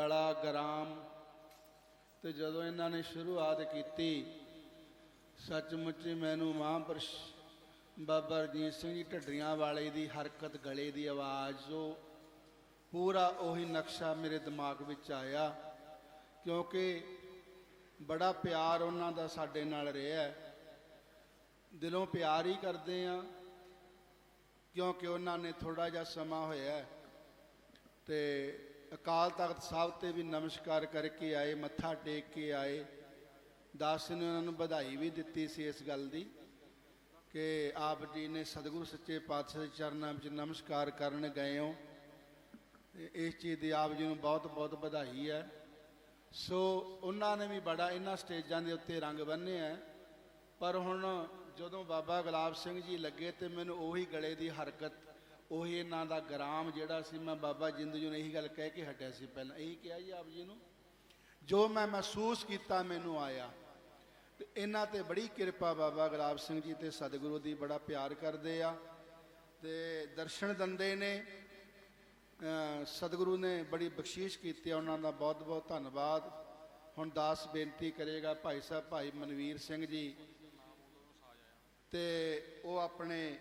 ਗਲਾ ਗਰਾਮ ਤੇ ਜਦੋਂ ਇਹਨਾਂ ਨੇ ਸ਼ੁਰੂਆਤ ਕੀਤੀ, ਸੱਚਮੁੱਚ ਮੈਨੂੰ ਮਹਾਂਪੁਰਸ਼ ਬਾਬਾ ਰਜੀਤ ਸਿੰਘ ਜੀ ਢੱਡਰੀਆਂ ਵਾਲੇ ਦੀ ਹਰਕਤ, ਗਲੇ ਦੀ ਆਵਾਜ਼, ਉਹ ਪੂਰਾ ਉਹੀ ਨਕਸ਼ਾ ਮੇਰੇ ਦਿਮਾਗ ਵਿੱਚ ਆਇਆ, ਕਿਉਂਕਿ ਬੜਾ ਪਿਆਰ ਉਹਨਾਂ ਦਾ ਸਾਡੇ ਨਾਲ ਰਿਹਾ ਹੈ। ਦਿਲੋਂ ਪਿਆਰ ਹੀ ਕਰਦੇ ਆ ਕਿਉਂਕਿ ਉਹਨਾਂ ਨੇ ਥੋੜਾ ਜਿਹਾ ਸਮਾਂ ਹੋਇਆ ਹੈ ਤੇ ਅਕਾਲ ਤਖਤ ਸਾਹਿਬ ਤੇ ਵੀ ਨਮਸਕਾਰ ਕਰਕੇ ਆਏ, ਮੱਥਾ ਟੇਕ ਕੇ ਆਏ। ਦਾਸ ਨੇ ਉਹਨਾਂ ਨੂੰ ਵਧਾਈ ਵੀ ਦਿੱਤੀ ਸੀ ਇਸ ਗੱਲ ਦੀ ਕਿ ਆਪ ਜੀ ਨੇ ਸਤਿਗੁਰੂ ਸੱਚੇ ਪਾਤਸ਼ਾਹ ਦੇ ਚਰਨਾਂ ਵਿੱਚ ਨਮਸਕਾਰ ਕਰਨ ਗਏ ਹੋ। ਇਸ ਚੀਜ਼ ਦੀ ਆਪ ਜੀ ਨੂੰ ਬਹੁਤ ਬਹੁਤ ਵਧਾਈ ਹੈ। ਸੋ ਉਹਨਾਂ ਨੇ ਵੀ ਬੜਾ ਇਹਨਾਂ ਸਟੇਜਾਂ ਦੇ ਉੱਤੇ ਰੰਗ ਬੰਨ੍ਹੇ ਹੈ। ਪਰ ਹੁਣ ਜਦੋਂ ਬਾਬਾ ਗੁਲਾਬ ਸਿੰਘ ਜੀ ਲੱਗੇ ਤੇ ਮੈਨੂੰ ਉਹੀ ਗਲੇ ਦੀ ਹਰਕਤ ਉਹੀ ਇਹਨਾਂ ਦਾ ਗ੍ਰਾਮ ਜਿਹੜਾ ਸੀ ਮੈਂ ਬਾਬਾ ਜਿੰਦ ਜੀ ਨੂੰ ਇਹੀ ਗੱਲ ਕਹਿ ਕੇ ਹਟਿਆ ਸੀ ਪਹਿਲਾਂ। ਇਹੀ ਕਿਹਾ ਜੀ ਆਪ ਜੀ ਨੂੰ। ਜੋ ਮੈਂ ਮਹਿਸੂਸ ਕੀਤਾ ਮੈਨੂੰ ਆਇਆ। ਤੇ ਇਹਨਾਂ ਤੇ ਬੜੀ ਕਿਰਪਾ ਬਾਬਾ ਗੁਲਾਬ ਸਿੰਘ ਜੀ ਤੇ ਸਤਿਗੁਰੂ ਦੀ ਬੜਾ ਪਿਆਰ ਕਰਦੇ ਆ। ਤੇ ਦਰਸ਼ਨ ਦੰਦੇ ਨੇ। ਸਤਿਗੁਰੂ ਨੇ ਬੜੀ ਬਖਸ਼ੀਸ਼ ਕੀਤੀ ਆ, ਉਹਨਾਂ ਦਾ। ਬਹੁਤ ਬਹੁਤ ਧੰਨਵਾਦ। ਹੁਣ ਦਾਸ ਬੇਨਤੀ ਕਰੇਗਾ ਭਾਈ ਸਾਹਿਬ ਭਾਈ ਮਨਵੀਰ ਸਿੰਘ ਜੀ। ਤੇ ਉਹ ਆਪਣੇ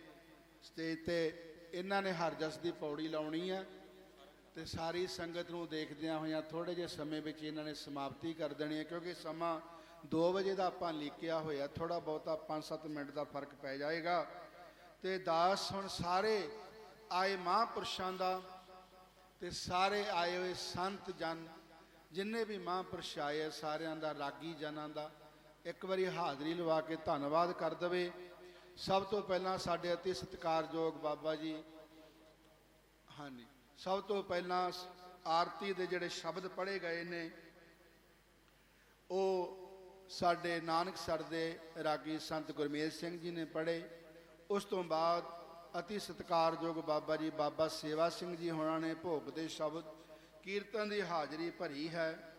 ਸਟੇਜ ਤੇ ਇਹਨਾਂ ਨੇ ਹਰਜਸ ਦੀ ਪੌੜੀ ਲਾਉਣੀ ਹੈ ਤੇ ਸਾਰੀ ਸੰਗਤ ਨੂੰ ਦੇਖਦਿਆਂ ਹੋਇਆਂ ਥੋੜੇ ਜਿਹੇ ਸਮੇਂ ਵਿੱਚ ਇਹਨਾਂ ਨੇ ਸਮਾਪਤੀ ਕਰ ਦੇਣੀ ਹੈ ਕਿਉਂਕਿ ਸਮਾਂ 2 ਵਜੇ ਦਾ ਆਪਾਂ ਲੀਕਿਆ ਹੋਇਆ ਥੋੜਾ ਬਹੁਤਾ 5-7 ਮਿੰਟ ਦਾ ਫ਼ਰਕ ਪੈ ਜਾਏਗਾ। ਤੇ ਦਾਸ ਹੁਣ ਸਾਰੇ ਆਏ ਮਹਾਂਪੁਰਸ਼ਾਂ ਦਾ ਤੇ ਸਾਰੇ ਆਏ ਹੋਏ ਸੰਤ ਜਨ ਜਿੰਨੇ ਵੀ ਮਹਾਂਪੁਰਸ਼ ਆਏ ਆ, ਸਾਰਿਆਂ ਦਾ ਰਾਗੀ ਜਨਾਂ ਦਾ ਇੱਕ ਵਾਰੀ ਹਾਜ਼ਰੀ ਲਵਾ ਕੇ ਧੰਨਵਾਦ ਕਰ ਦਵੇ। ਸਭ ਤੋਂ ਪਹਿਲਾਂ ਸਾਡੇ ਅਤੀ ਸਤਿਕਾਰਯੋਗ ਬਾਬਾ ਜੀ, ਹਾਂਜੀ, ਸਭ ਤੋਂ ਪਹਿਲਾਂ ਸ- ਆਰਤੀ ਦੇ ਜਿਹੜੇ ਸ਼ਬਦ ਪੜ੍ਹੇ ਗਏ ਨੇ, ਉਹ ਸਾਡੇ ਨਾਨਕ ਸਰ ਦੇ ਰਾਗੀ ਸੰਤ ਗੁਰਮੇਲ ਸਿੰਘ ਜੀ ਨੇ ਪੜ੍ਹੇ। ਉਸ ਤੋਂ ਬਾਅਦ ਅਤੀ ਸਤਿਕਾਰਯੋਗ ਬਾਬਾ ਜੀ, ਬਾਬਾ ਸੇਵਾ ਸਿੰਘ ਜੀ ਹੋਣਾ ਨੇ ਭੋਗ ਦੇ ਸ਼ਬਦ, ਕੀਰਤਨ ਦੀ ਹਾਜ਼ਰੀ ਭਰੀ ਹੈ।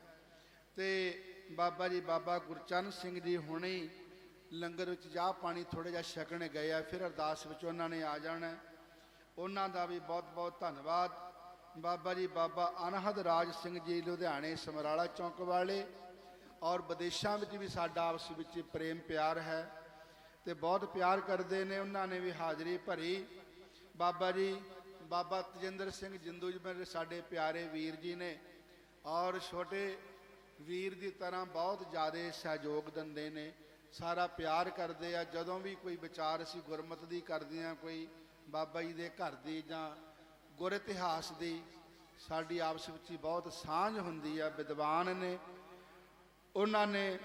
ਤੇ ਬਾਬਾ ਜੀ, ਬਾਬਾ ਗੁਰਚਰਨ ਸਿੰਘ ਜੀ ਹੁਣੇ ਲੰਗਰ ਵਿੱਚ ਜਾ ਪਾਣੀ ਥੋੜਾ ਜਿਹਾ ਛਕਣ ਗਏ ਆ, ਫਿਰ ਅਰਦਾਸ ਵਿੱਚ ਉਹਨਾਂ ਨੇ ਆ ਜਾਣਾ ਉਹਨਾਂ ਦਾ ਵੀ ਬਹੁਤ ਬਹੁਤ ਧੰਨਵਾਦ। ਬਾਬਾ ਜੀ, ਬਾਬਾ ਅਨਹਦ ਰਾਜ ਸਿੰਘ ਜੀ ਲੁਧਿਆਣੇ ਸਮਰਾਲਾ ਚੌਂਕ ਵਾਲੇ ਔਰ ਵਿਦੇਸ਼ਾਂ ਵਿੱਚ ਵੀ ਸਾਡਾ ਆਪਸ ਵਿੱਚ ਪ੍ਰੇਮ ਪਿਆਰ ਹੈ ਤੇ ਬਹੁਤ ਪਿਆਰ ਕਰਦੇ ਨੇ। ਉਹਨਾਂ ਨੇ ਵੀ ਹਾਜ਼ਰੀ ਭਰੀ। ਬਾਬਾ ਜੀ, ਬਾਬਾ ਤਜਿੰਦਰ ਸਿੰਘ ਜਿੰਦੂ ਜੀ ਮੇਰੇ ਸਾਡੇ ਪਿਆਰੇ ਵੀਰ ਜੀ ਨੇ ਔਰ ਛੋਟੇ ਵੀਰ ਦੀ ਤਰ੍ਹਾਂ ਬਹੁਤ ਜ਼ਿਆਦਾ ਸਹਿਯੋਗ ਦਿੰਦੇ ਨੇ। ਸਾਰਾ ਪਿਆਰ ਕਰਦੇ ਆ, ਜਦੋਂ ਵੀ ਕੋਈ ਵਿਚਾਰ ਅਸੀਂ ਗੁਰਮਤ ਦੀ ਕਰਦੇ ਆ, ਕੋਈ ਬਾਬਾ ਜੀ ਦੇ ਘਰ ਦੀ ਜਾਂ ਗੁਰ ਇਤਿਹਾਸ ਦੀ, ਸਾਡੀ ਆਪਸ ਵਿੱਚ ਹੀ ਬਹੁਤ ਸਾਂਝ ਹੁੰਦੀ ਆ, ਵਿਦਵਾਨ ਨੇ, ਉਹਨਾਂ ਨੇ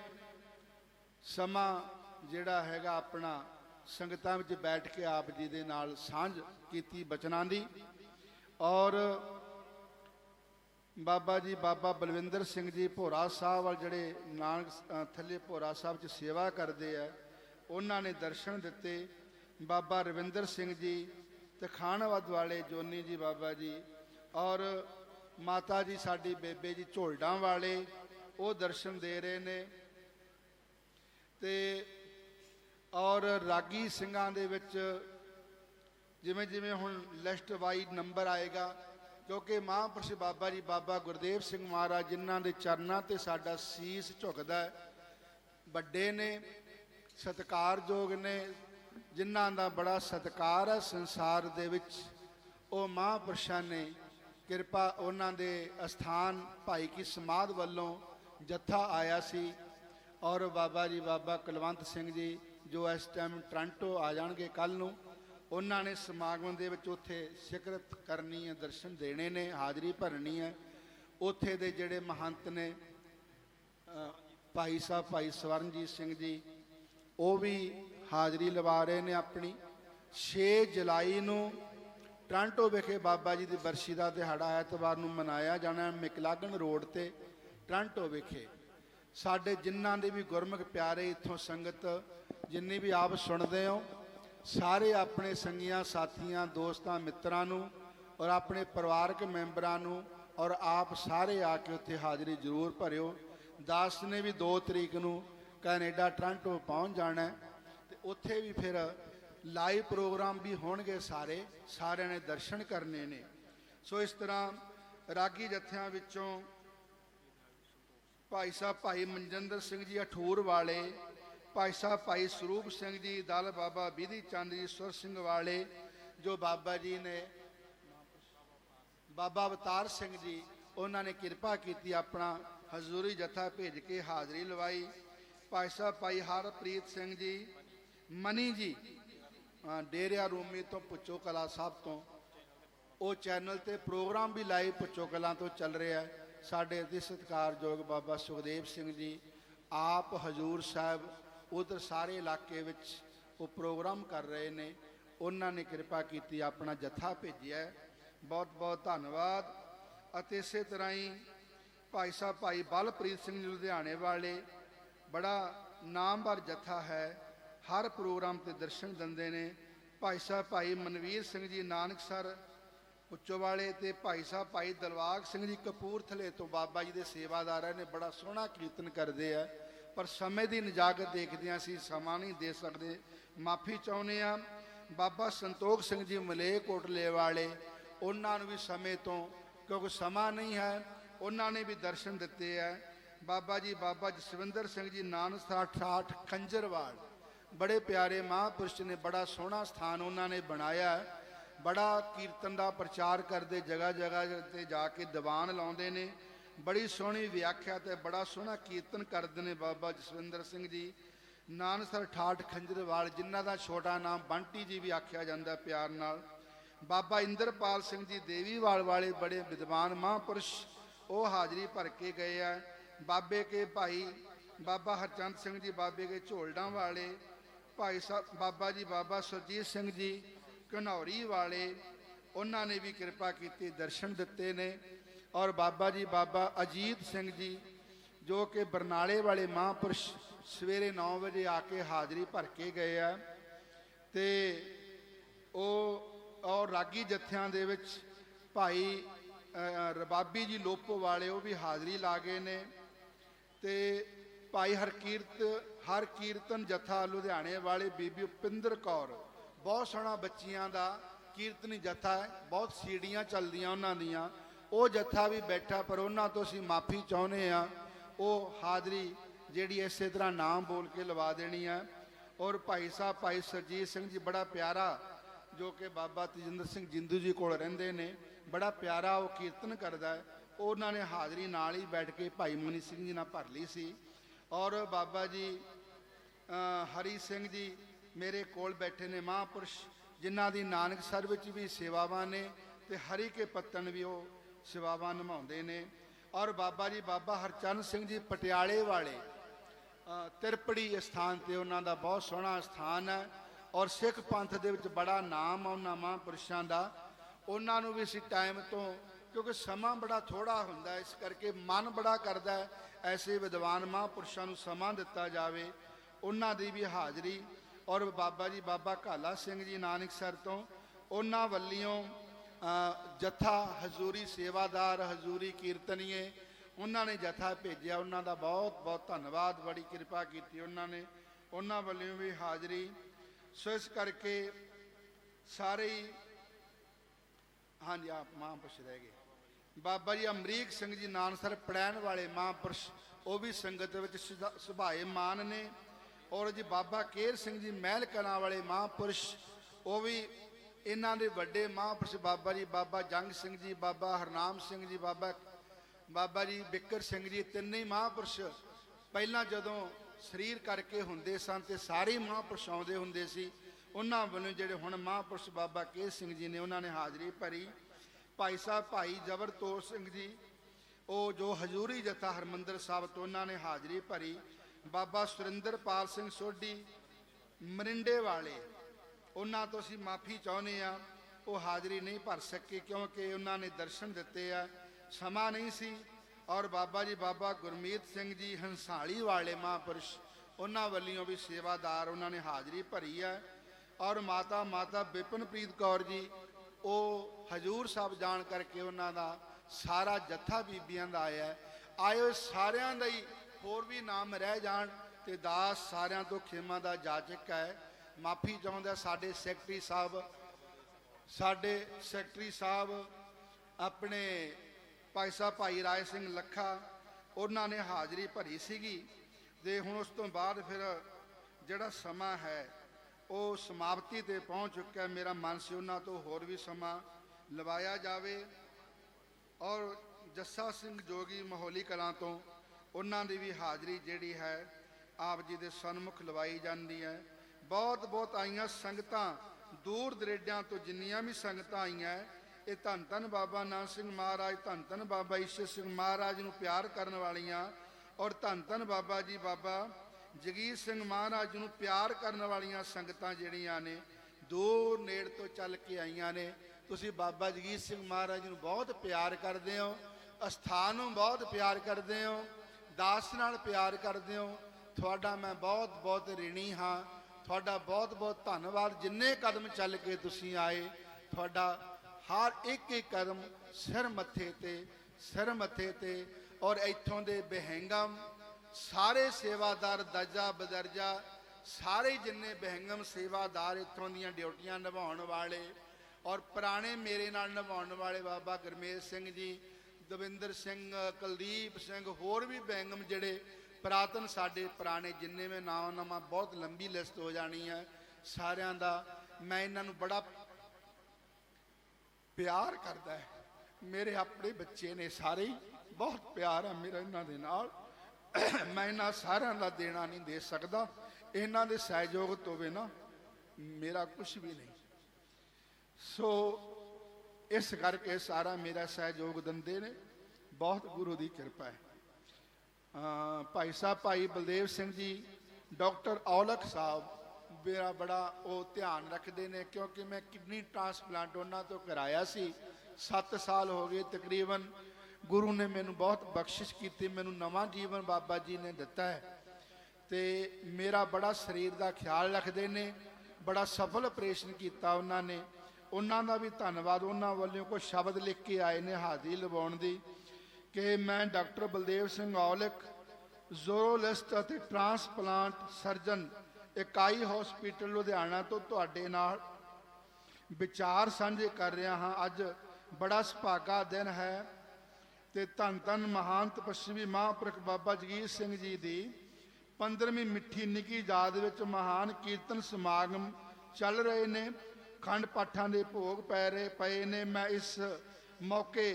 ਸਮਾਂ ਜਿਹੜਾ ਹੈਗਾ ਆਪਣਾ ਸੰਗਤਾਂ ਵਿੱਚ ਬੈਠ ਕੇ ਆਪ ਜੀ ਦੇ ਨਾਲ ਸਾਂਝ ਕੀਤੀ ਬਚਨਾਂ ਦੀ ਔਰ ਬਾਬਾ ਜੀ, ਬਾਬਾ ਬਲਵਿੰਦਰ ਸਿੰਘ ਜੀ ਭੋਰਾ ਸਾਹਿਬ ਵਾਲ ਜਿਹੜੇ ਨਾਨਕ ਥੱਲੇ ਭੋਰਾ ਸਾਹਿਬ 'ਚ ਸੇਵਾ ਕਰਦੇ ਆ, ਉਹਨਾਂ ਨੇ ਦਰਸ਼ਨ ਦਿੱਤੇ। ਬਾਬਾ ਰਵਿੰਦਰ ਸਿੰਘ ਜੀ ਤੇ ਖਾਨਵਦ ਵਾਲੇ ਜੋਨੀ ਜੀ ਬਾਬਾ ਜੀ ਔਰ ਮਾਤਾ ਜੀ ਸਾਡੀ ਬੇਬੇ ਜੀ ਝੋਲਡਾਂ ਵਾਲੇ, ਉਹ ਦਰਸ਼ਨ ਦੇ ਰਹੇ ਨੇ। ਤੇ ਔਰ ਰਾਗੀ ਸਿੰਘਾਂ ਦੇ ਵਿੱਚ ਜਿਵੇਂ ਜਿਵੇਂ ਹੁਣ ਲਿਸਟ ਵਾਈਜ਼ ਨੰਬਰ ਆਏਗਾ ਕਿਉਂਕਿ ਮਹਾਂਪੁਰਸ਼ ਬਾਬਾ ਜੀ, ਬਾਬਾ ਗੁਰਦੇਵ ਸਿੰਘ ਮਹਾਰਾਜ ਜਿਨ੍ਹਾਂ ਦੇ ਚਰਨਾਂ ਤੇ ਸਾਡਾ ਸੀਸ ਝੁਕਦਾ ਹੈ, ਵੱਡੇ ਨੇ, ਸਤਿਕਾਰਯੋਗ ਨੇ, ਜਿਨ੍ਹਾਂ ਦਾ ਬੜਾ ਸਤਿਕਾਰ ਹੈ ਸੰਸਾਰ ਦੇ ਵਿੱਚ, ਉਹ ਮਹਾਂਪੁਰਸ਼ਾਂ ਨੇ ਕਿਰਪਾ ਉਹਨਾਂ ਦੇ ਅਸਥਾਨ ਭਾਈ ਕੀ ਸਮਾਧ ਵੱਲੋਂ ਜੱਥਾ ਆਇਆ ਸੀ ਔਰ ਬਾਬਾ ਜੀ, ਬਾਬਾ ਕੁਲਵੰਤ ਸਿੰਘ ਜੀ ਜੋ ਇਸ ਟਾਈਮ ਟ੍ਰਾਂਟੋ ਆ ਜਾਣਗੇ ਕੱਲ ਨੂੰ ਉਹਨਾਂ ਨੇ ਸਮਾਗਮ ਦੇ ਵਿੱਚ ਉੱਥੇ ਸਿਕਰਤ ਕਰਨੀ ਹੈ, ਦਰਸ਼ਨ ਦੇਣੇ ਨੇ, ਹਾਜ਼ਰੀ ਭਰਨੀ ਹੈ। ਉੱਥੇ ਦੇ ਜਿਹੜੇ ਮਹੰਤ ਨੇ ਭਾਈ ਸਾਹਿਬ, ਭਾਈ ਸਵਰਨਜੀਤ ਸਿੰਘ ਜੀ, ਉਹ ਵੀ ਹਾਜ਼ਰੀ ਲਵਾ ਰਹੇ ਨੇ ਆਪਣੀ। 6 ਜੁਲਾਈ ਨੂੰ ਟ੍ਰਾਂਟੋ ਵਿਖੇ ਬਾਬਾ ਜੀ ਦੀ ਬਰਸ਼ੀ ਦਾ ਦਿਹਾੜਾ ਐਤਵਾਰ ਨੂੰ ਮਨਾਇਆ ਜਾਣਾ ਮਿਕਲਾਗਨ ਰੋਡ ਤੇ, ਟ੍ਰਾਂਟੋ ਵਿਖੇ। ਸਾਡੇ ਜਿਨ੍ਹਾਂ ਦੇ ਵੀ ਗੁਰਮੁਖ ਪਿਆਰੇ ਇੱਥੋਂ ਸੰਗਤ, ਜਿੰਨੀ ਵੀ ਆਪ ਸੁਣਦੇ ਹੋ ਸਾਰੇ ਆਪਣੇ ਸੰਗੀਆਂ, ਸਾਥੀਆਂ, ਦੋਸਤਾਂ, ਮਿੱਤਰਾਂ ਨੂੰ ਔਰ ਆਪਣੇ ਪਰਿਵਾਰਕ ਮੈਂਬਰਾਂ ਨੂੰ ਔਰ ਆਪ ਸਾਰੇ ਆ ਕੇ ਉੱਥੇ ਹਾਜ਼ਰੀ ਜ਼ਰੂਰ ਭਰਿਓ। ਦਾਸ ਨੇ ਵੀ 2 ਤਰੀਕ ਨੂੰ ਕੈਨੇਡਾ ਟ੍ਰਾਂਟੋ ਪਹੁੰਚ ਜਾਣਾ ਹੈ ਤੇ ਉੱਥੇ ਵੀ ਫਿਰ ਲਾਈਵ ਪ੍ਰੋਗਰਾਮ ਵੀ ਹੋਣਗੇ ਸਾਰੇ, ਸਾਰਿਆਂ ਨੇ ਦਰਸ਼ਨ ਕਰਨੇ ਨੇ। ਸੋ ਇਸ ਤਰ੍ਹਾਂ ਰਾਗੀ ਜਥਿਆਂ ਵਿੱਚੋਂ ਭਾਈ ਸਾਹਿਬ ਭਾਈ ਮਨਜਿੰਦਰ ਸਿੰਘ ਜੀ ਅਠੂਰ ਵਾਲੇ ਭਾਈ ਸਾਹਿਬ, ਭਾਈ ਸਰੂਪ ਸਿੰਘ ਜੀ, ਦਲ ਬਾਬਾ ਬਿਧੀ ਚੰਦ ਜੀ, ਸੁਰ ਸਿੰਘ ਵਾਲੇ, ਜੋ ਬਾਬਾ ਜੀ ਨੇ ਬਾਬਾ ਅਵਤਾਰ ਸਿੰਘ ਜੀ, ਉਹਨਾਂ ਨੇ ਕਿਰਪਾ ਕੀਤੀ, ਆਪਣਾ ਹਜ਼ੂਰੀ ਜਥਾ ਭੇਜ ਕੇ ਹਾਜ਼ਰੀ ਲਵਾਈ। ਭਾਈ ਸਾਹਿਬ, ਭਾਈ ਹਰਪ੍ਰੀਤ ਸਿੰਘ ਜੀ, ਮਨੀ ਜੀ ਡੇਰਿਆ ਰੂਮੀ ਤੋਂ ਪੁੱਛੋ ਕਲਾ ਸਾਹਿਬ ਤੋਂ। ਉਹ ਚੈਨਲ ਤੇ ਪ੍ਰੋਗਰਾਮ ਵੀ ਲਾਈਵ ਪੁੱਛੋ ਕਲਾਂ ਤੋਂ ਚੱਲ ਰਿਹਾ ਹੈ। ਸਾਡੇ ਅਤੀ ਸਤਿਕਾਰਯੋਗ ਬਾਬਾ ਸੁਖਦੇਵ ਸਿੰਘ ਜੀ, ਆਪ ਹਜੂਰ ਸਾਹਿਬ ਉਧਰ ਸਾਰੇ ਇਲਾਕੇ ਵਿੱਚ ਉਹ ਪ੍ਰੋਗਰਾਮ ਕਰ ਰਹੇ ਨੇ। ਉਹਨਾਂ ਨੇ ਕਿਰਪਾ ਕੀਤੀ, ਆਪਣਾ ਜਥਾ ਭੇਜਿਆ ਬਹੁਤ ਬਹੁਤ ਧੰਨਵਾਦ। ਅਤੇ ਇਸੇ ਤਰ੍ਹਾਂ ਹੀ ਭਾਈ ਸਾਹਿਬ, ਭਾਈ ਬਲਪ੍ਰੀਤ ਸਿੰਘ ਜੀ ਲੁਧਿਆਣੇ ਵਾਲੇ, ਬੜਾ ਨਾਮਵਰ ਜਥਾ ਹੈ। ਹਰ ਪ੍ਰੋਗਰਾਮ ਤੇ ਦਰਸ਼ਨ ਦਿੰਦੇ ਨੇ। ਭਾਈ ਸਾਹਿਬ, ਭਾਈ ਮਨਵੀਰ ਸਿੰਘ ਜੀ ਨਾਨਕਸਰ ਉੱਚੋ ਵਾਲੇ ਤੇ ਭਾਈ ਸਾਹਿਬ, ਭਾਈ ਦਲਵਾਗ ਸਿੰਘ ਜੀ ਕਪੂਰਥਲੇ ਤੋਂ ਬਾਬਾ ਜੀ ਦੇ ਸੇਵਾਦਾਰ ਨੇ। ਬੜਾ ਸੋਹਣਾ ਕੀਰਤਨ ਕਰਦੇ ਆ। ਪਰ ਸਮੇਂ ਦੀ ਨਜਾਕਤ ਦੇਖਦਿਆਂ ਅਸੀਂ ਸਮਾਂ ਨਹੀਂ ਦੇ ਸਕਦੇ। ਮਾਫੀ ਚਾਹੁੰਦੇ ਆ ਬਾਬਾ ਸੰਤੋਖ ਸਿੰਘ ਜੀ ਮਲੇਕੋਟਲੇ ਵਾਲੇ, ਉਹਨਾਂ ਨੂੰ ਵੀ ਸਮੇਂ ਤੋਂ ਕਿਉਂਕਿ ਸਮਾਂ ਨਹੀਂ ਹੈ, ਉਹਨਾਂ ਨੇ ਵੀ ਦਰਸ਼ਨ ਦਿੱਤੇ ਆ ਬਾਬਾ ਜੀ, ਬਾਬਾ ਜਸਵਿੰਦਰ ਸਿੰਘ ਜੀ ਨਾਨਸਾ ਠਾਠ, ਖੰਜਰਵਾਲ। ਬੜੇ ਪਿਆਰੇ ਮਹਾਂਪੁਰਸ਼ ਨੇ, ਬੜਾ ਸੋਹਣਾ ਸਥਾਨ ਉਹਨਾਂ ਨੇ ਬਣਾਇਆ ਬੜਾ ਕੀਰਤਨ ਦਾ ਪ੍ਰਚਾਰ ਕਰਦੇ ਜਗ੍ਹਾ ਜਗ੍ਹਾ ਤੇ ਜਾ ਕੇ ਦੀਵਾਨ ਲਾਉਂਦੇ ਨੇ। ਬੜੀ ਸੋਹਣੀ ਵਿਆਖਿਆ ਤੇ ਬੜਾ ਸੋਹਣਾ ਕੀਰਤਨ ਕਰਦੇ ਨੇ ਬਾਬਾ ਜਸਵਿੰਦਰ ਸਿੰਘ ਜੀ। ਨਾਨਸਰ ਠਾਠ ਖੰਜਰਵਾਲ, ਜਿਨ੍ਹਾਂ ਦਾ ਛੋਟਾ ਨਾਮ ਬੰਟੀ ਜੀ ਵੀ ਆਖਿਆ ਜਾਂਦਾ ਪਿਆਰ ਨਾਲ। ਬਾਬਾ ਇੰਦਰਪਾਲ ਸਿੰਘ ਜੀ ਦੇਵੀਵਾਲ ਵਾਲੇ ਬੜੇ ਵਿਦਵਾਨ ਮਹਾਂਪੁਰਸ਼, ਉਹ ਹਾਜ਼ਰੀ ਭਰ ਕੇ ਗਏ ਆ। ਬਾਬੇ ਕੇ ਭਾਈ, ਬਾਬਾ ਹਰਚੰਦ ਸਿੰਘ ਜੀ, ਬਾਬੇ ਕੇ ਝੋਲਡਾਂ ਵਾਲੇ, ਭਾਈ ਸਾਹਿਬ ਬਾਬਾ ਜੀ, ਬਾਬਾ ਸੁਰਜੀਤ ਸਿੰਘ ਜੀ, ਘਨੌਰੀ ਵਾਲੇ, ਉਹਨਾਂ ਨੇ ਵੀ ਕਿਰਪਾ ਕੀਤੀ, ਦਰਸ਼ਨ ਦਿੱਤੇ ਨੇ। ਔਰ ਬਾਬਾ ਜੀ, ਬਾਬਾ ਅਜੀਤ ਸਿੰਘ ਜੀ, ਜੋ ਕਿ ਬਰਨਾਲੇ ਵਾਲੇ ਮਹਾਂਪੁਰਸ਼ ਸਵੇਰੇ 9 ਵਜੇ ਆ ਕੇ ਹਾਜ਼ਰੀ ਭਰ ਕੇ ਗਏ ਆ ਤੇ ਉਹ ਔਰ ਰਾਗੀ ਜਥਿਆਂ ਦੇ ਵਿੱਚ ਭਾਈ ਰਬਾਬੀ ਜੀ ਲੋਪੋ ਵਾਲੇ ਉਹ ਵੀ ਹਾਜ਼ਰੀ ਲਾ ਗਏ ਨੇ ਤੇ ਭਾਈ ਹਰਕੀਰਤ ਹਰ ਕੀਰਤਨ ਜਥਾ ਲੁਧਿਆਣੇ ਵਾਲੇ ਬੀਬੀ ਉਪਿੰਦਰ ਕੌਰ, ਬਹੁਤ ਸੋਹਣਾ ਬੱਚੀਆਂ ਦਾ ਕੀਰਤਨੀ ਜਥਾ ਹੈ, ਬਹੁਤ ਸੀੜੀਆਂ ਚੱਲਦੀਆਂ ਉਹਨਾਂ ਦੀਆਂ। ਉਹ ਜੱਥਾ ਵੀ ਬੈਠਾ, ਪਰ ਉਹਨਾਂ ਤੋਂ ਅਸੀਂ ਮਾਫੀ ਚਾਹੁੰਦੇ ਆ ਉਹ ਹਾਜ਼ਰੀ ਜਿਹੜੀ ਇਸੇ ਤਰ੍ਹਾਂ ਨਾਮ ਬੋਲ ਕੇ ਲਵਾ ਦੇਣੀ ਆ। ਔਰ ਭਾਈ ਸਾਹਿਬ, ਭਾਈ ਸਰਜੀਤ ਸਿੰਘ ਜੀ, ਬੜਾ ਪਿਆਰਾ ਜੋ ਕਿ ਬਾਬਾ ਤਜਿੰਦਰ ਸਿੰਘ ਜਿੰਦੂ ਜੀ ਕੋਲ ਰਹਿੰਦੇ ਨੇ, ਬੜਾ ਪਿਆਰਾ ਉਹ ਕੀਰਤਨ ਕਰਦਾ ਹੈ। ਉਹਨਾਂ ਨੇ ਹਾਜ਼ਰੀ ਨਾਲ ਹੀ ਬੈਠ ਕੇ ਭਾਈ ਮਨੀ ਸਿੰਘ ਜੀ ਨਾਲ ਭਰ ਲਈ ਸੀ। ਔਰ ਬਾਬਾ ਜੀ ਹਰੀ ਸਿੰਘ ਜੀ ਮੇਰੇ ਕੋਲ ਬੈਠੇ ਨੇ ਮਹਾਂਪੁਰਸ਼, ਜਿਨ੍ਹਾਂ ਦੀ ਨਾਨਕ ਸਰ ਵਿੱਚ ਵੀ ਸੇਵਾਵਾਂ ਨੇ ਤੇ ਹਰੀ ਕੇ ਪੱਤਨ ਵੀ ਉਹ ਸੇਵਾਵਾਂ ਨਿਭਾਉਂਦੇ ਨੇ। ਔਰ ਬਾਬਾ ਜੀ ਬਾਬਾ ਹਰਚੰਦ ਸਿੰਘ ਜੀ ਪਟਿਆਲੇ ਵਾਲੇ ਅ, ਤਿਰਪੜੀ ਸਥਾਨ ਤੇ ਉਹਨਾਂ ਦਾ ਬਹੁਤ ਸੋਹਣਾ ਸਥਾਨ ਹੈ। ਔਰ ਸਿੱਖ ਪੰਥ ਦੇ ਵਿੱਚ ਬੜਾ ਨਾਮ ਆ ਉਹਨਾਂ ਮਹਾਂਪੁਰਸ਼ਾਂ ਦਾ। ਉਹਨਾਂ ਨੂੰ ਵੀ ਅਸੀਂ ਟਾਈਮ ਤੋਂ ਕਿਉਂਕਿ ਸਮਾਂ ਬੜਾ ਥੋੜਾ ਹੁੰਦਾ ਇਸ ਕਰਕੇ ਮਨ ਬੜਾ ਕਰਦਾ ਐਸੇ ਵਿਦਵਾਨ ਮਹਾਂਪੁਰਸ਼ਾਂ ਨੂੰ ਸਮਾਂ ਦਿੱਤਾ ਜਾਵੇ। ਉਹਨਾਂ ਦੀ ਵੀ ਹਾਜ਼ਰੀ। ਔਰ ਬਾਬਾ ਜੀ ਬਾਬਾ ਕਾਲਾ ਸਿੰਘ ਜੀ ਨਾਨਕਸਰ ਤੋਂ ਉਹਨਾਂ ਵੱਲਿਓਂ ਜਥਾ ਹਜ਼ੂਰੀ ਸੇਵਾਦਾਰ, ਹਜ਼ੂਰੀ ਕੀਰਤਨੀਏ, ਉਹਨਾਂ ਨੇ ਜਥਾ ਭੇਜਿਆ। ਉਹਨਾਂ ਦਾ ਬਹੁਤ ਬਹੁਤ ਧੰਨਵਾਦ, ਬੜੀ ਕਿਰਪਾ ਕੀਤੀ ਉਹਨਾਂ ਨੇ। ਉਹਨਾਂ ਵੱਲੋਂ ਵੀ ਹਾਜ਼ਰੀ। ਸੋ ਇਸ ਕਰਕੇ ਸਾਰੇ ਹੀ ਹਾਂਜੀ, ਆਪ ਮਹਾਂਪੁਰਸ਼ ਰਹਿ ਗਏ। ਬਾਬਾ ਜੀ ਅਮਰੀਕ ਸਿੰਘ ਜੀ ਨਾਨਸਰ ਪੜੈਣ ਵਾਲੇ ਮਹਾਂਪੁਰਸ਼, ਉਹ ਵੀ ਸੰਗਤ ਵਿੱਚ ਸੁਭਾ- ਸੁਭਾਏ ਮਾਨ ਨੇ। ਔਰ ਜੀ ਬਾਬਾ ਕੇਰ ਸਿੰਘ ਜੀ ਮਹਿਲ ਕਲਾਂ ਵਾਲੇ ਮਹਾਂਪੁਰਸ਼, ਉਹ ਵੀ ਇਹਨਾਂ ਦੇ ਵੱਡੇ ਮਹਾਂਪੁਰਸ਼ ਬਾਬਾ ਜੀ, ਬਾਬਾ ਜੰਗ ਸਿੰਘ ਜੀ, ਬਾਬਾ ਹਰਨਾਮ ਸਿੰਘ ਜੀ, ਬਾਬਾ ਬਾਬਾ ਜੀ ਬਿੱਕਰ ਸਿੰਘ ਜੀ, ਤਿੰਨੇ ਹੀ ਮਹਾਂਪੁਰਸ਼ ਪਹਿਲਾਂ ਜਦੋਂ ਸਰੀਰ ਕਰਕੇ ਹੁੰਦੇ ਸਨ ਤੇ ਸਾਰੇ ਹੀ ਮਹਾਂਪੁਰਸ਼ ਆਉਂਦੇ ਹੁੰਦੇ ਸੀ, ਉਹਨਾਂ ਵੱਲੋਂ ਜਿਹੜੇ ਹੁਣ ਮਹਾਂਪੁਰਸ਼ ਬਾਬਾ ਕੇ ਸਿੰਘ ਜੀ ਨੇ ਉਹਨਾਂ ਨੇ ਹਾਜ਼ਰੀ ਭਰੀ। ਭਾਈ ਸਾਹਿਬ, ਭਾਈ ਜਬਰਤੋਰ ਸਿੰਘ ਜੀ, ਉਹ ਜੋ ਹਜ਼ੂਰੀ ਜਥਾ ਹਰਮੰਦਰ ਸਾਹਿਬ ਤੋਂ ਉਹਨਾਂ ਨੇ ਹਾਜ਼ਰੀ ਭਰੀ। ਬਾਬਾ ਸੁਰਿੰਦਰਪਾਲ ਸਿੰਘ ਸੋਢੀ, ਮਰਿੰਡੇ ਵਾਲੇ ਉਹਨਾਂ ਤੋਂ ਅਸੀਂ ਮਾਫੀ ਚਾਹੁੰਦੇ ਆ ਉਹ ਹਾਜ਼ਰੀ ਨਹੀਂ ਭਰ ਸਕੇ ਕਿਉਂਕਿ ਉਹਨਾਂ ਨੇ ਦਰਸ਼ਨ ਦਿੱਤੇ ਆ। ਸਮਾਂ ਨਹੀਂ ਸੀ ਔਰ ਬਾਬਾ ਜੀ ਬਾਬਾ ਗੁਰਮੀਤ ਸਿੰਘ ਜੀ ਹੰਸਾਲੀ ਵਾਲੇ ਮਹਾਂਪੁਰਸ਼, ਉਹਨਾਂ ਵੱਲੋਂ ਵੀ ਸੇਵਾਦਾਰ ਉਹਨਾਂ ਨੇ ਹਾਜ਼ਰੀ ਭਰੀ ਹੈ ਔਰ ਮਾਤਾ ਮਾਤਾ ਬਿਪਨਪ੍ਰੀਤ ਕੌਰ ਜੀ, ਉਹ ਹਜੂਰ ਸਾਹਿਬ ਜਾਣ ਕਰਕੇ ਉਹਨਾਂ ਦਾ ਸਾਰਾ ਜੱਥਾ ਬੀਬੀਆਂ ਦਾ ਆਇਆ। ਹੈ। ਆਏ ਹੋਏ ਸਾਰਿਆਂ ਦਾ ਹੀ ਹੋਰ ਵੀ ਨਾਮ ਰਹਿ ਜਾਣ ਤੇ ਦਾਸ ਸਾਰਿਆਂ ਤੋਂ ਖੇਮਾ ਦਾ ਜਾਚਕ ਹੈ। ਮਾਫੀ ਚਾਹੁੰਦਾ ਸਾਡੇ ਸੈਕਟਰੀ ਸਾਹਿਬ, ਸਾਡੇ ਸੈਕਟਰੀ ਸਾਹਿਬ, ਆਪਣੇ ਭਾਈ ਸਾਹਿਬ, ਭਾਈ ਰਾਏ ਸਿੰਘ ਲੱਖਾ, ਉਹਨਾਂ ਨੇ ਹਾਜ਼ਰੀ ਭਰੀ ਸੀਗੀ ਤੇ ਹੁਣ ਉਸ ਤੋਂ ਬਾਅਦ ਫਿਰ ਜਿਹੜਾ ਸਮਾਂ ਹੈ, ਉਹ ਸਮਾਪਤੀ ਤੇ ਪਹੁੰਚ ਚੁੱਕਾ ਮੇਰਾ ਮਨ ਸੀ ਉਹਨਾਂ ਤੋਂ ਹੋਰ ਵੀ ਸਮਾਂ ਲਵਾਇਆ ਜਾਵੇ। ਔਰ ਜੱਸਾ ਸਿੰਘ ਜੋਗੀ ਮਹੋਲੀ ਕਲਾਂ ਤੋਂ ਉਹਨਾਂ ਦੀ ਵੀ ਹਾਜ਼ਰੀ ਜਿਹੜੀ ਹੈ, ਆਪ ਜੀ ਦੇ ਸਨਮੁਖ ਲਵਾਈ ਜਾਂਦੀ ਹੈ। ਬਹੁਤ ਬਹੁਤ ਆਈਆਂ ਸੰਗਤਾਂ, ਦੂਰ ਦਰੇਡਿਆਂ ਤੋਂ ਜਿੰਨੀਆਂ ਵੀ ਸੰਗਤਾਂ ਆਈਆਂ, ਇਹ ਧੰਨ ਧੰਨ ਬਾਬਾ ਨਾਨਕ ਸਿੰਘ ਮਹਾਰਾਜ, ਧੰਨ ਧੰਨ ਬਾਬਾ ਈਸ਼ਰ ਸਿੰਘ ਮਹਾਰਾਜ ਨੂੰ ਪਿਆਰ ਕਰਨ ਵਾਲੀਆਂ ਔਰ ਧੰਨ ਧੰਨ ਬਾਬਾ ਜੀ ਬਾਬਾ ਜਗੀਰ ਸਿੰਘ ਮਹਾਰਾਜ ਨੂੰ ਪਿਆਰ ਕਰਨ ਵਾਲੀਆਂ ਸੰਗਤਾਂ ਜਿਹੜੀਆਂ ਨੇ, ਦੂਰ ਨੇੜ ਤੋਂ ਚੱਲ ਕੇ ਆਈਆਂ ਨੇ। ਤੁਸੀਂ ਬਾਬਾ ਜਗੀਰ ਸਿੰਘ ਮਹਾਰਾਜ ਨੂੰ ਬਹੁਤ ਪਿਆਰ ਕਰਦੇ ਹੋ, ਅਸਥਾਨ ਨੂੰ ਬਹੁਤ ਪਿਆਰ ਕਰਦੇ ਹੋ, ਦਾਸ ਨਾਲ ਪਿਆਰ ਕਰਦੇ ਹੋ। ਤੁਹਾਡਾ ਮੈਂ ਬਹੁਤ ਬਹੁਤ ਰਿਣੀ ਹਾਂ। ਤੁਹਾਡਾ ਬਹੁਤ ਬਹੁਤ ਧੰਨਵਾਦ। ਜਿੰਨੇ ਕਦਮ ਚੱਲ ਕੇ ਤੁਸੀਂ ਆਏ, ਤੁਹਾਡਾ ਹਰ ਇੱਕ ਇੱਕ ਕਦਮ ਸਿਰ ਮੱਥੇ ਤੇ, ਸਿਰ ਮੱਥੇ ਤੇ ਔਰ ਇੱਥੋਂ ਦੇ ਬਹਿੰਗਮ, ਸਾਰੇ ਸੇਵਾਦਾਰ ਦਰਜਾ ਬਦਰਜਾ, ਸਾਰੇ ਜਿੰਨੇ ਬਹਿੰਗਮ ਸੇਵਾਦਾਰ ਇੱਥੋਂ ਦੀਆਂ ਡਿਊਟੀਆਂ ਨਿਭਾਉਣ ਵਾਲੇ ਔਰ ਪੁਰਾਣੇ ਮੇਰੇ ਨਾਲ ਨਿਭਾਉਣ ਵਾਲੇ ਬਾਬਾ ਗੁਰਮੇਲ ਸਿੰਘ ਜੀ, ਦਵਿੰਦਰ ਸਿੰਘ, ਕੁਲਦੀਪ ਸਿੰਘ, ਹੋਰ ਵੀ ਬਹਿੰਗਮ ਜਿਹੜੇ ਪ੍ਰਾਤਨ ਸਾਡੇ ਪੁਰਾਣੇ ਜਿੰਨੇ ਮੈਂ ਨਾਮ ਨਵਾਂ ਬਹੁਤ ਲੰਬੀ ਲਿਸਟ ਹੋ ਜਾਣੀ ਹੈ ਸਾਰਿਆਂ ਦਾ ਮੈਂ ਇਹਨਾਂ ਨੂੰ ਬੜਾ ਪਿਆਰ ਕਰਦਾ ਹੈ। ਮੇਰੇ ਆਪਣੇ ਬੱਚੇ ਨੇ ਸਾਰੇ ਹੀ ਬਹੁਤ ਪਿਆਰ ਹੈ ਮੇਰਾ ਇਹਨਾਂ ਦੇ ਨਾਲ। ਮੈਂ ਇਹਨਾਂ ਸਾਰਿਆਂ ਦਾ ਦੇਣਾ ਨਹੀਂ ਦੇ ਸਕਦਾ। ਇਹਨਾਂ ਦੇ ਸਹਿਯੋਗ ਤੋਂ ਬਿਨਾ ਮੇਰਾ ਕੁਝ ਵੀ ਨਹੀਂ। ਸੋ ਇਸ ਕਰਕੇ ਸਾਰਾ ਮੇਰਾ ਸਹਿਯੋਗ ਦਿੰਦੇ ਨੇ। ਬਹੁਤ ਗੁਰੂ ਦੀ ਕਿਰਪਾ ਹੈ। ਭਾਈ ਸਾਹਿਬ, ਭਾਈ ਬਲਦੇਵ ਸਿੰਘ ਜੀ, ਡਾਕਟਰ ਔਲਖ ਸਾਹਿਬ, ਮੇਰਾ ਬੜਾ ਉਹ ਧਿਆਨ ਰੱਖਦੇ ਨੇ ਕਿਉਂਕਿ ਮੈਂ ਕਿਡਨੀ ਟ੍ਰਾਂਸਪਲਾਂਟ ਉਹਨਾਂ ਤੋਂ ਕਰਾਇਆ ਸੀ। 7 ਸਾਲ ਹੋ ਗਏ ਤਕਰੀਬਨ ਗੁਰੂ ਨੇ ਮੈਨੂੰ ਬਹੁਤ ਬਖਸ਼ਿਸ਼ ਕੀਤੀ, ਮੈਨੂੰ ਨਵਾਂ ਜੀਵਨ ਬਾਬਾ ਜੀ ਨੇ ਦਿੱਤਾ ਹੈ। ਤੇ ਮੇਰਾ ਬੜਾ ਸਰੀਰ ਦਾ ਖਿਆਲ ਰੱਖਦੇ ਨੇ, ਬੜਾ ਸਫਲ ਆਪਰੇਸ਼ਨ ਕੀਤਾ ਉਹਨਾਂ ਨੇ। ਉਹਨਾਂ ਦਾ ਵੀ ਧੰਨਵਾਦ, ਉਹਨਾਂ ਵੱਲੋਂ ਕੋਈ ਸ਼ਬਦ ਲਿਖ ਕੇ ਆਏ ਨੇ ਹਾਜ਼ਰੀ ਲਵਾਉਣ ਦੀ। ਕਿ ਮੈਂ ਡਾਕਟਰ ਬਲਦੇਵ ਸਿੰਘ ਔਲਖ ਜ਼ੋਰੋਲਿਸਟ ਅਤੇ ਟ੍ਰਾਂਸਪਲਾਂਟ ਸਰਜਨ, ਇਕਾਈ ਹਸਪੀਟਲ ਲੁਧਿਆਣਾ ਤੋਂ ਤੁਹਾਡੇ ਨਾਲ ਵਿਚਾਰ ਸਾਂਝੇ ਕਰ ਰਿਹਾ ਹਾਂ। ਅੱਜ ਬੜਾ ਸੁਭਾਗਾ ਦਿਨ ਹੈ ਤੇ ਧੰਨ ਧੰਨ ਮਹਾਨ ਤਪਸਵੀ ਮਹਾਂਪੁਰਖ ਬਾਬਾ ਜਗੀਰ ਸਿੰਘ ਜੀ ਦੀ 15ਵੀਂ ਮਿੱਠੀ ਨਿੱਕੀ ਯਾਦ ਵਿੱਚ ਮਹਾਨ ਕੀਰਤਨ ਸਮਾਗਮ ਚੱਲ ਰਹੇ ਨੇ। ਖੰਡ ਪਾਠਾਂ ਦੇ ਭੋਗ ਪੈ ਰਹੇ ਪਏ ਨੇ। ਮੈਂ ਇਸ ਮੌਕੇ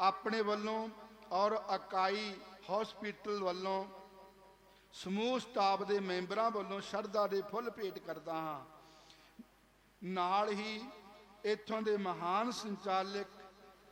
ਆਪਣੇ ਵੱਲੋਂ ਔਰ ਇਕਾਈ ਹਸਪੀਟਲ ਵੱਲੋਂ ਸਮੂਹ ਸਟਾਫ ਦੇ ਮੈਂਬਰਾਂ ਵੱਲੋਂ ਸ਼ਰਧਾ ਦੇ ਫੁੱਲ ਭੇਟ ਕਰਦਾ ਹਾਂ। ਨਾਲ ਹੀ ਇੱਥੋਂ ਦੇ ਮਹਾਨ ਸੰਚਾਲਕ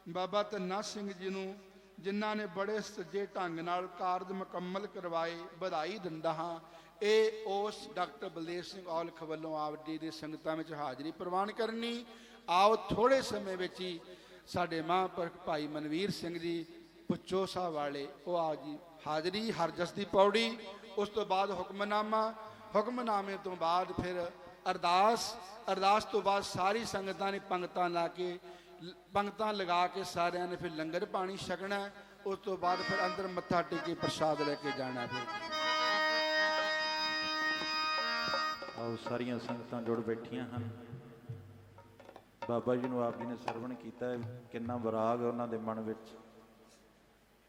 ਬਾਬਾ ਧੰਨਾ ਸਿੰਘ ਜੀ ਨੂੰ, ਜਿਨ੍ਹਾਂ ਨੇ ਬੜੇ ਸੱਜੇ ਢੰਗ ਨਾਲ ਕਾਰਜ ਮੁਕੰਮਲ ਕਰਵਾਏ, ਵਧਾਈ ਦਿੰਦਾ ਹਾਂ। ਇਹ ਉਸ ਡਾਕਟਰ ਬਲਦੇਵ ਸਿੰਘ ਔਲਖ ਵੱਲੋਂ ਆਪ ਜੀ ਦੇ ਸੰਗਤਾਂ ਵਿੱਚ ਹਾਜ਼ਰੀ ਪ੍ਰਵਾਨ ਕਰਨੀ। ਆਓ ਥੋੜੇ ਸਮੇਂ ਵਿੱਚ ਹੀ ਸਾਡੇ ਮਹਾਂਪੁਰਖ ਭਾਈ ਮਨਵੀਰ ਸਿੰਘ ਜੀ ਪੁੱਚੋ ਸਾਹਿਬ ਵਾਲੇ ਉਹ ਆ ਗਈ। ਹਾਜ਼ਰੀ, ਹਰਜਸ ਦੀ ਪੌੜੀ, ਉਸ ਤੋਂ ਬਾਅਦ ਹੁਕਮਨਾਮਾ। ਹੁਕਮਨਾਮੇ ਤੋਂ ਬਾਅਦ ਫਿਰ ਅਰਦਾਸ। ਅਰਦਾਸ ਤੋਂ ਬਾਅਦ ਸਾਰੀ ਸੰਗਤਾਂ ਨੇ ਪੰਗਤਾਂ ਲਾ ਕੇ, ਪੰਗਤਾਂ ਲਗਾ ਕੇ ਸਾਰਿਆਂ ਨੇ ਫਿਰ ਲੰਗਰ ਪਾਣੀ ਛਕਣਾ। ਉਸ ਤੋਂ ਬਾਅਦ ਫਿਰ ਅੰਦਰ ਮੱਥਾ ਟੇਕੇ ਪ੍ਰਸ਼ਾਦ ਲੈ ਕੇ ਜਾਣਾ ਫਿਰ। ਆਓ, ਸਾਰੀਆਂ ਸੰਗਤਾਂ ਜੁੜ ਬੈਠੀਆਂ ਹਨ। ਬਾਬਾ ਜੀ ਨੂੰ ਆਪ ਜੀ ਨੇ ਸਰਵਣ ਕੀਤਾ ਕਿੰਨਾ ਵਿਰਾਗ ਉਹਨਾਂ ਦੇ ਮਨ ਵਿੱਚ।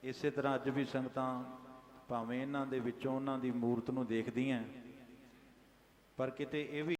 ਇਸੇ ਤਰ੍ਹਾਂ ਅੱਜ ਵੀ ਸੰਗਤਾਂ ਭਾਵੇਂ ਇਹਨਾਂ ਦੇ ਵਿੱਚੋਂ ਉਹਨਾਂ ਦੀ ਮੂਰਤ ਨੂੰ ਦੇਖਦੀਆਂ ਪਰ ਕਿਤੇ ਇਹ ਵੀ